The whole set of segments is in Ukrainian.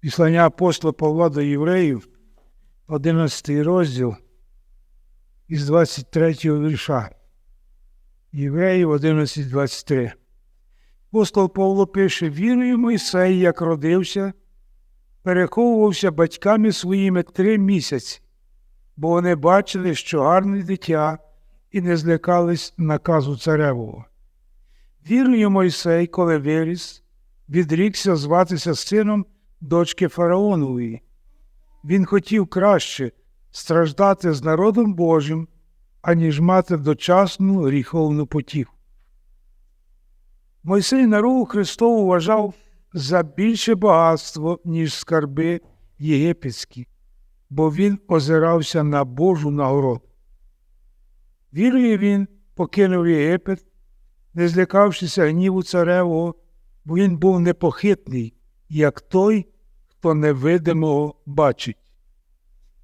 Післання апостола Павла до євреїв, 11 розділ із 23 вірша. Євреїв 11.23. Апостол Павло пише: Вірою Мойсей, як родився, переховувався батьками своїми три місяці, бо вони бачили, що гарне дитя, і не злякались наказу царевого. Вірою Мойсей, коли виріс, відрікся зватися сином дочки Фараонової. Він хотів краще страждати з народом Божим, аніж мати дочасну гріховну потіху. Мойсей народу Христову вважав за більше багатство, ніж скарби єгипетські, бо він озирався на Божу нагороду. Вірою він покинув Єгипет, не злякавшися гніву царевого, бо він був непохитний, як той, хто невидимого бачить.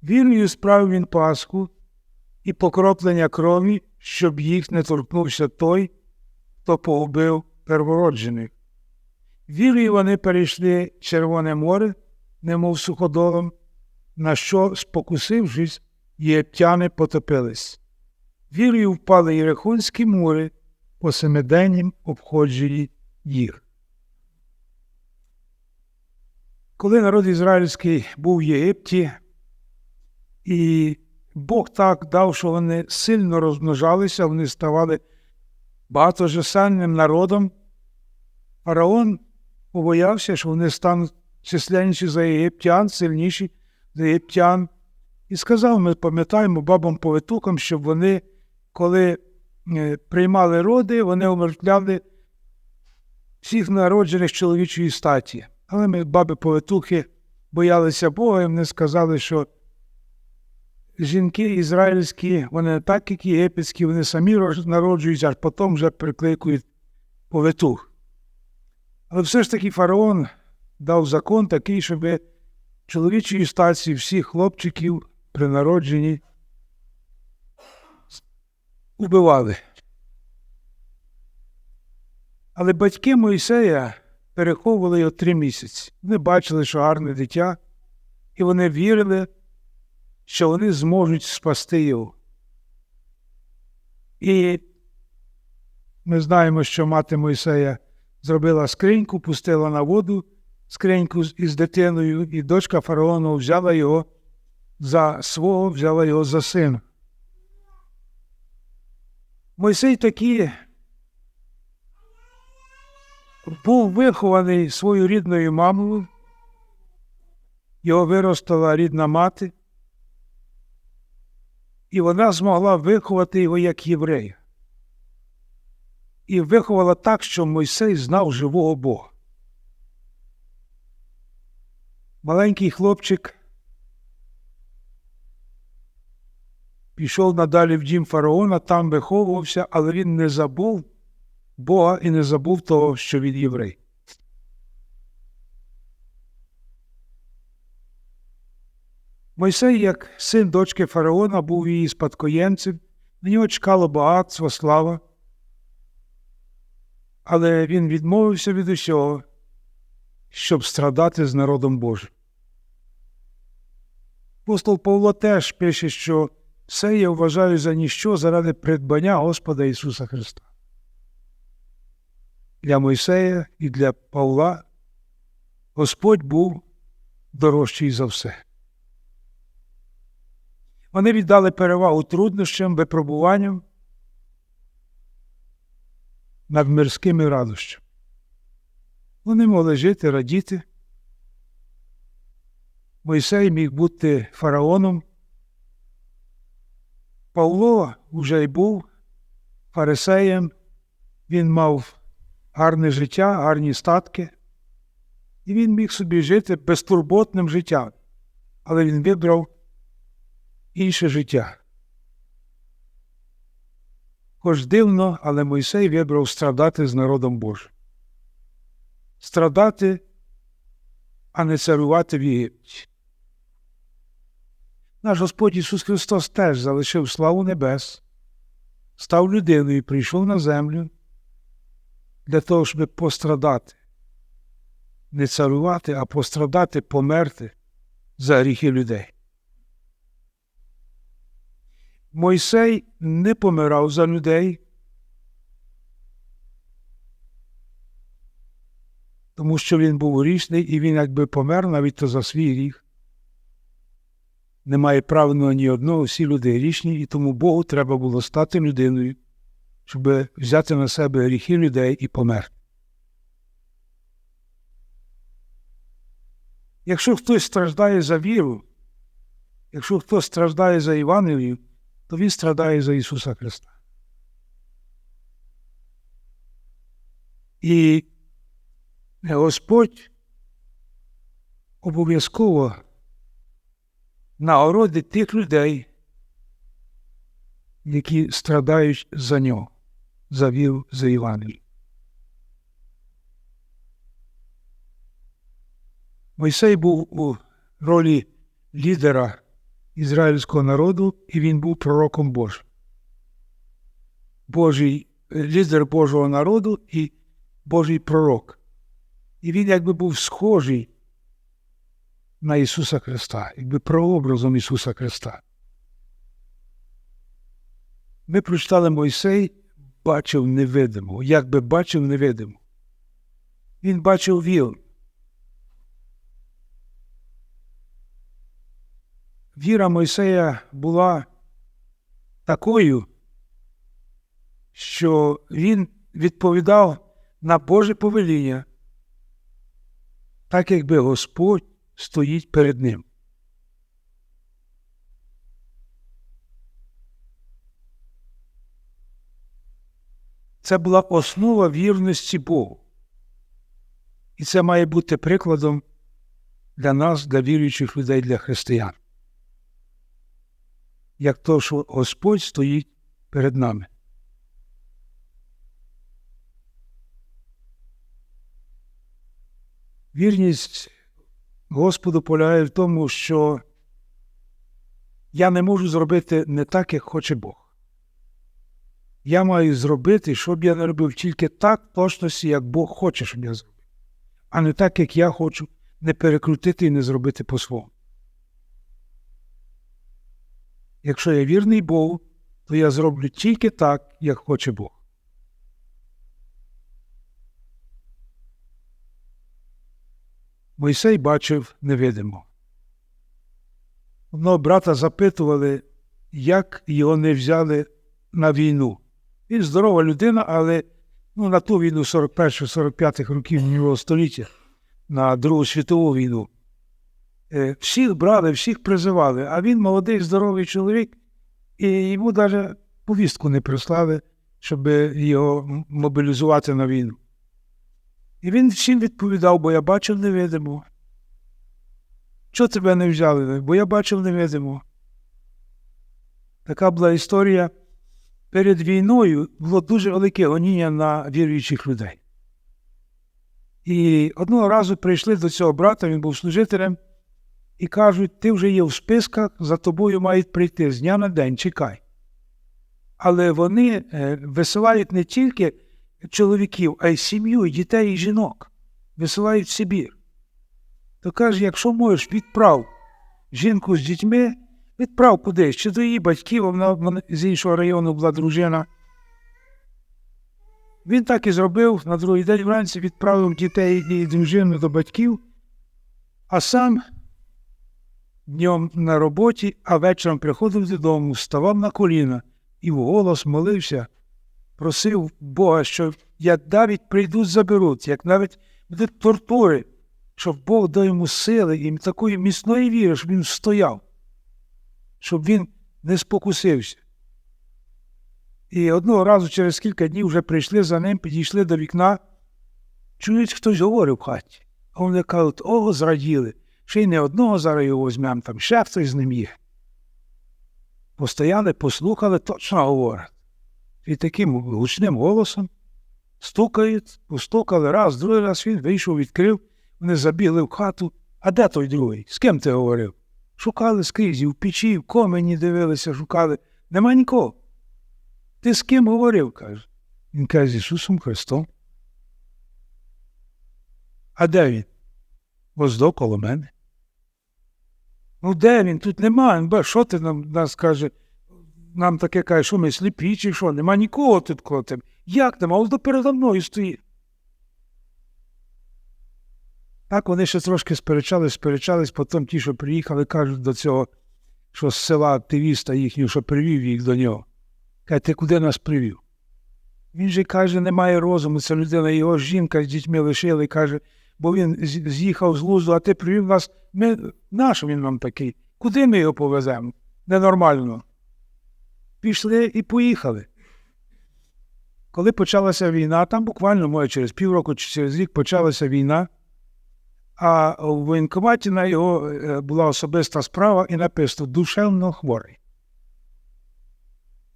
Вірою справив він Пасху і покроплення крові, щоб їх не торкнувся той, хто погубив первороджених. Вірою вони перейшли Червоне море, немов суходолом, на що, спокусившись, єптяни потопились. Вірою впали Єрихонські мури по семиденнім обходженні їх. Коли народ ізраїльський був в Єгипті, і Бог так дав, що вони сильно розмножалися, вони ставали багатожисельним народом, фараон побоявся, що вони стануть численніші за єгиптян, сильніші за єгиптян, і сказав, ми пам'ятаємо бабам повитукам, щоб вони, коли е, приймали роди, вони умертвляли всіх народжених чоловічої статі. Але ми, баби повитухи, боялися Бога, і вони сказали, що жінки ізраїльські, вони не так, як єгипетські, вони самі народжуються, аж потім вже прикликують повитух. Але все ж таки фараон дав закон такий, щоб чоловічої статі всіх хлопчиків при народженні убивали. Але батьки Мойсея переховували його три місяці. Вони бачили, що гарне дитя, і вони вірили, що вони зможуть спасти його. І ми знаємо, що мати Мойсея зробила скриньку, пустила на воду скриньку із дитиною, і дочка фараону взяла його за свого, взяла його за сина. Мойсей такий був вихований своєю рідною мамою, його виростила рідна мати, і вона змогла виховати його як єврея. І виховала так, що Мойсей знав живого Бога. Маленький хлопчик пішов надалі в дім фараона, там виховувався, але він не забув Бога і не забув того, що він єврей. Мойсей, як син дочки фараона, був її спадкоємцем, на нього чекало багатство, слава. Але він відмовився від усього, щоб страдати з народом Божим. Апостол Павло теж пише, що все я вважаю за ніщо заради придбання Господа Ісуса Христа. Для Мойсея і для Павла Господь був дорожчий за все. Вони віддали перевагу труднощам, випробуванням над мирськими радощами. Вони могли жити, радіти. Мойсей міг бути фараоном. Павло вже й був фарисеєм, він мав гарне життя, гарні статки, і він міг собі жити безтурботним життям, але він вибрав інше життя. Хоч дивно, але Мойсей вибрав страдати з народом Божим. Страдати, а не царювати в Єгипті. Наш Господь Ісус Христос теж залишив славу небес, став людиною і прийшов на землю для того, щоб пострадати. Не царувати, а пострадати, померти за гріхи людей. Мойсей не помирав за людей, тому що він був грішний і він якби помер навіть то за свій гріх. Немає правильного ні одного, всі люди грішні, і тому Богу треба було стати людиною, щоб взяти на себе гріхи людей і померти. Якщо хтось страждає за віру, якщо хтось страждає за Євангелію, то він страдає за Ісуса Христа. І Господь обов'язково нагородить тих людей, які страдають за нього, за віру за Євангелію. Мойсей був у ролі лідера ізраїльського народу, і він був пророком Божим. Божий лідер Божого народу і Божий пророк. І він якби був схожий на Ісуса Христа, якби прообразом Ісуса Христа. Ми прочитали Мойсей, бачив невидимого, якби бачив невидимого. Він бачив віру. Віра Мойсея була такою, що він відповідав на Боже повеління, так якби Господь стоїть перед ним. Це була основа вірності Богу. І це має бути прикладом для нас, для віруючих людей, для християн. Як то, що Господь стоїть перед нами. Вірність Господу полягає в тому, що я не можу зробити не так, як хоче Бог. Я маю зробити, щоб я не робив тільки так точності, як Бог хоче, щоб я зробив, а не так, як я хочу, не перекрутити і не зробити по-своєму. Якщо я вірний Богу, то я зроблю тільки так, як хоче Бог. Мойсей бачив невидимо. Одного брата запитували, як його не взяли на війну. Він здорова людина, але ну, на ту війну 41-45 років минулого століття, на Другу світову війну. Е, всіх брали, всіх призивали, а він молодий, здоровий чоловік, і йому навіть повістку не прислали, щоб його мобілізувати на війну. І він всім відповідав, бо я бачив невидимо. Чого тебе не взяли? Бо я бачив невидимо. Така була історія. Перед війною було дуже велике гоніння на віруючих людей. І одного разу прийшли до цього брата, він був служителем, і кажуть, ти вже є в списках, за тобою мають прийти з дня на день, чекай. Але вони е, висилають не тільки чоловіків, а й сім'ю, і дітей, і жінок. Висилають в Сибір. То каже, якщо можеш, відправ жінку з дітьми, відправ кудись, чи до її батьків, вона з іншого району була дружина. Він так і зробив на другий день вранці відправив дітей і дружину до батьків, а сам днем на роботі, а вечором приходив додому, ставав на коліна і вголос молився просив Бога, що як навіть прийдуть, заберуть, як навіть будуть тортури, щоб Бог дав йому сили і такої міцної віри, щоб він стояв, щоб він не спокусився. І одного разу через кілька днів вже прийшли за ним, підійшли до вікна, чують, хтось говорив в хаті. А вони кажуть, ого, зраділи, ще й не одного зараз його візьмемо, там ще хтось з ним є. Постояли, послухали, точно говорять і таким гучним голосом стукають, постукали раз, другий раз він вийшов, відкрив, вони забігли в хату. А де той другий? З ким ти говорив? Шукали скрізь, і в печі, в комені дивилися, шукали. Нема нікого. Ти з ким говорив? каже. Він каже, з Ісусом Христом. А де він? Воздо коло мене. Ну, де він? Тут нема. Що ти нам нас каже? Нам таке каже, що ми сліпі, чи що? Нема нікого тут коло. Як нема? Ось передо мною стоїть. Так вони ще трошки сперечались, сперечались, потім ті, що приїхали, кажуть до цього, що з села активіста їхнього, що привів їх до нього. Каже, ти куди нас привів? Він же каже, немає розуму, це людина, його жінка з дітьми лишили, каже, бо він з'їхав з лузу, а ти привів нас. Ми, нащо він нам такий? Куди ми його повеземо? Ненормально. Пішли і поїхали. Коли почалася війна, там буквально, може, через півроку чи через рік почалася війна, а в воєнкоматі на його е, була особиста справа і написано душевно хворий.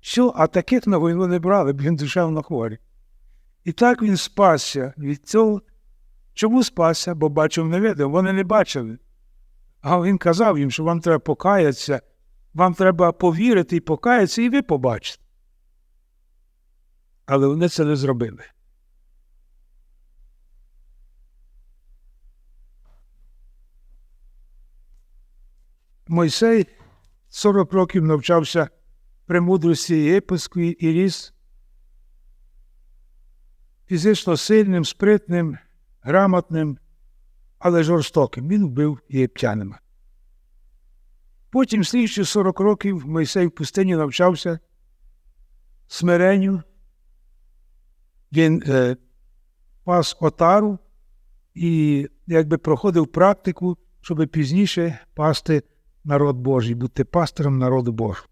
Все, а таких на війну не брали, бо він душевно хворий. І так він спасся від цього. Чому спасся? Бо бачив не видав, вони не бачили. А він казав їм, що вам треба покаятися, вам треба повірити і покаятися, і ви побачите. Але вони це не зробили. Мойсей 40 років навчався премудрості єгипетської і ріс фізично сильним, спритним, грамотним, але жорстоким. Він вбив єгиптянина. Потім, слідчі 40 років, Мойсей в пустині навчався смиренню. Він е, пас отару і якби проходив практику, щоб пізніше пасти народ Божий, бути пастирем народу Божого.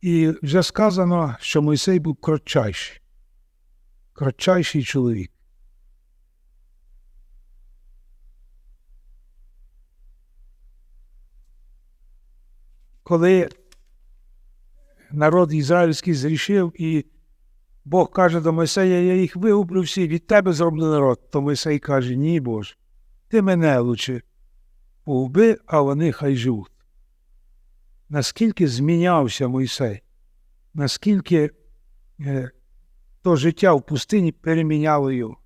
І вже сказано, що Мойсей був кротчайший, кротчайший чоловік. Коли народ ізраїльський зрішив, і Бог каже до Мойсея, я їх вигублю всі, від тебе зроблю народ, то Мойсей каже, ні, Боже, ти мене лучше погуби, а вони хай живуть. Наскільки змінявся Мойсей, наскільки е, то життя в пустині переміняло його.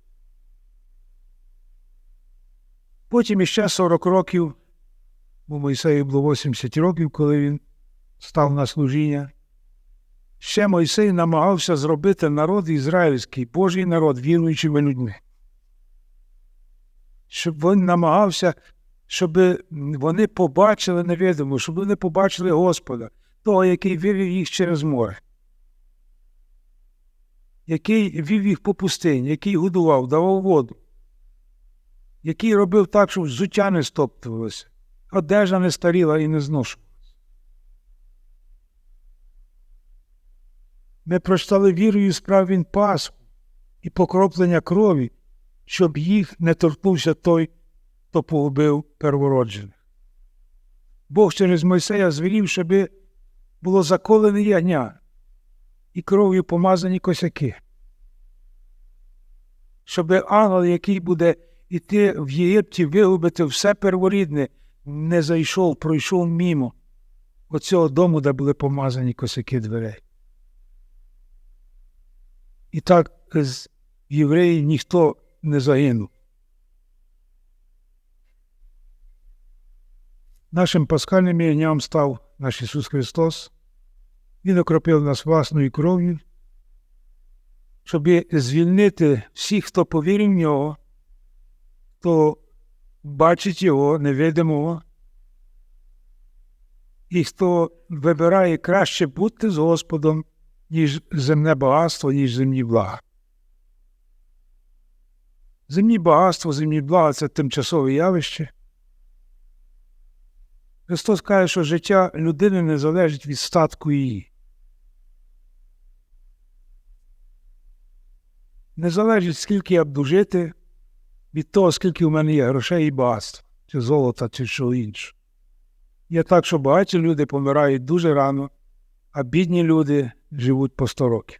Потім іще 40 років, бо Мойсею було 80 років, коли він став на служіння. Ще Мойсей намагався зробити народ ізраїльський, Божий народ, віруючими людьми. Щоб він намагався, щоб вони побачили невідомо, щоб вони побачили Господа, того, який вивів їх через море, який вів їх по пустині, який годував, давав воду, який робив так, щоб взуття не стоптувалося, одежа не старіла і не зношувалася. Ми прочитали вірою справ він Пасху і покроплення крові, щоб їх не торкнувся той, хто погубив первороджених. Бог через Мойсея звелів, щоб було заколене ягня і кров'ю помазані косяки. Щоб ангел, який буде йти в Єгипті, вигубити все перворідне, не зайшов, пройшов мімо оцього дому, де були помазані косяки дверей. І так з євреїв ніхто не загинув. Нашим пасхальним ягням став наш Ісус Христос. Він окропив нас власною кров'ю, щоб звільнити всіх, хто повірив в нього, хто бачить Його невидимого, і хто вибирає краще бути з Господом, ніж земне багатство, ніж земні блага. Земні багатство, земні блага це тимчасове явище. Христос каже, що життя людини не залежить від статку її. Не залежить, скільки я буду жити, від того, скільки у мене є грошей і багатства, чи золота, чи що інше. Є так, що багаті люди помирають дуже рано, а бідні люди живуть по 100 років.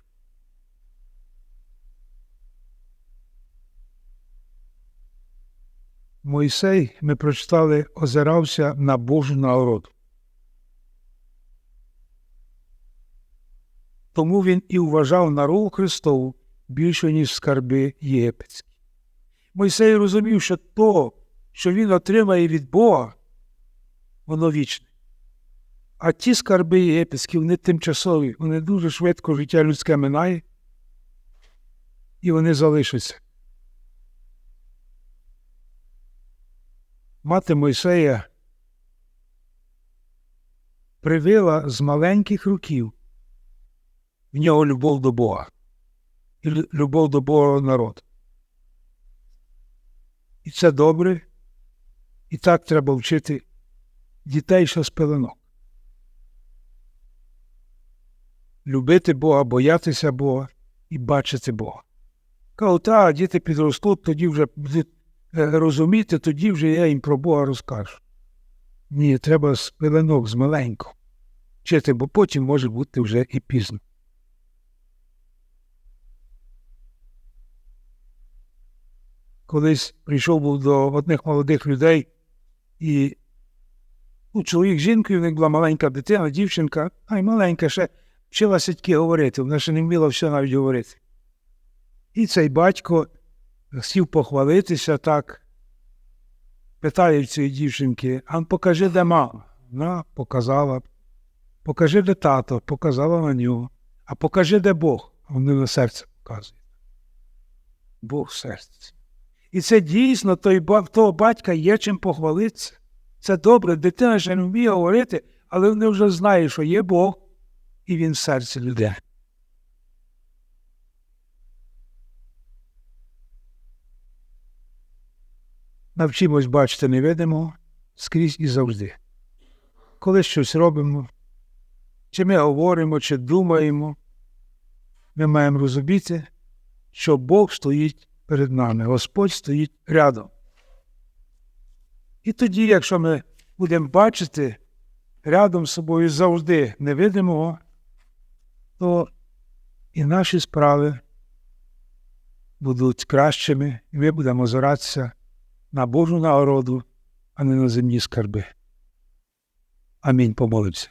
Мойсей, ми прочитали, озирався на Божу народу. тому він і вважав наругу Христову більше, ніж скарби єгипетські. Мойсей розумів, що то, що він отримає від Бога, воно вічне. А ті скарби єгипетські, вони тимчасові, вони дуже швидко життя людське минає, і вони залишаться. Мати Мойсея привила з маленьких років в нього любов до Бога і любов до Бога народу. І це добре, і так треба вчити дітей ще з пеленок. Любити Бога, боятися Бога і бачити Бога. Кажу, та діти підростуть, тоді вже е, розуміти, тоді вже я їм про Бога розкажу. Ні, треба з пеленок, з маленького вчити, бо потім може бути вже і пізно. Колись прийшов був до одних молодих людей, і ну, чоловік жінкою, в них була маленька дитина, дівчинка, а й маленька ще вчилася тільки говорити, вона ще не вміла все навіть говорити. І цей батько сів похвалитися так, питає цієї дівчинки, а покажи, де мама. Вона показала. Покажи, де тато, показала на нього. А покажи, де Бог. А Вони на серце показують. Бог в серці. І це дійсно той, того батька є чим похвалитися. Це добре, дитина ще не вміє говорити, але вони вже знають, що є Бог, і він в серці людини. Навчимось бачити невидимого скрізь і завжди. Коли щось робимо, чи ми говоримо, чи думаємо, ми маємо розуміти, що Бог стоїть перед нами, Господь стоїть рядом. І тоді, якщо ми будемо бачити рядом з собою завжди невидимого, то і наші справи будуть кращими, і ми будемо озиратися на Божу нагороду, а не на земні скарби. Амінь. Помолимося.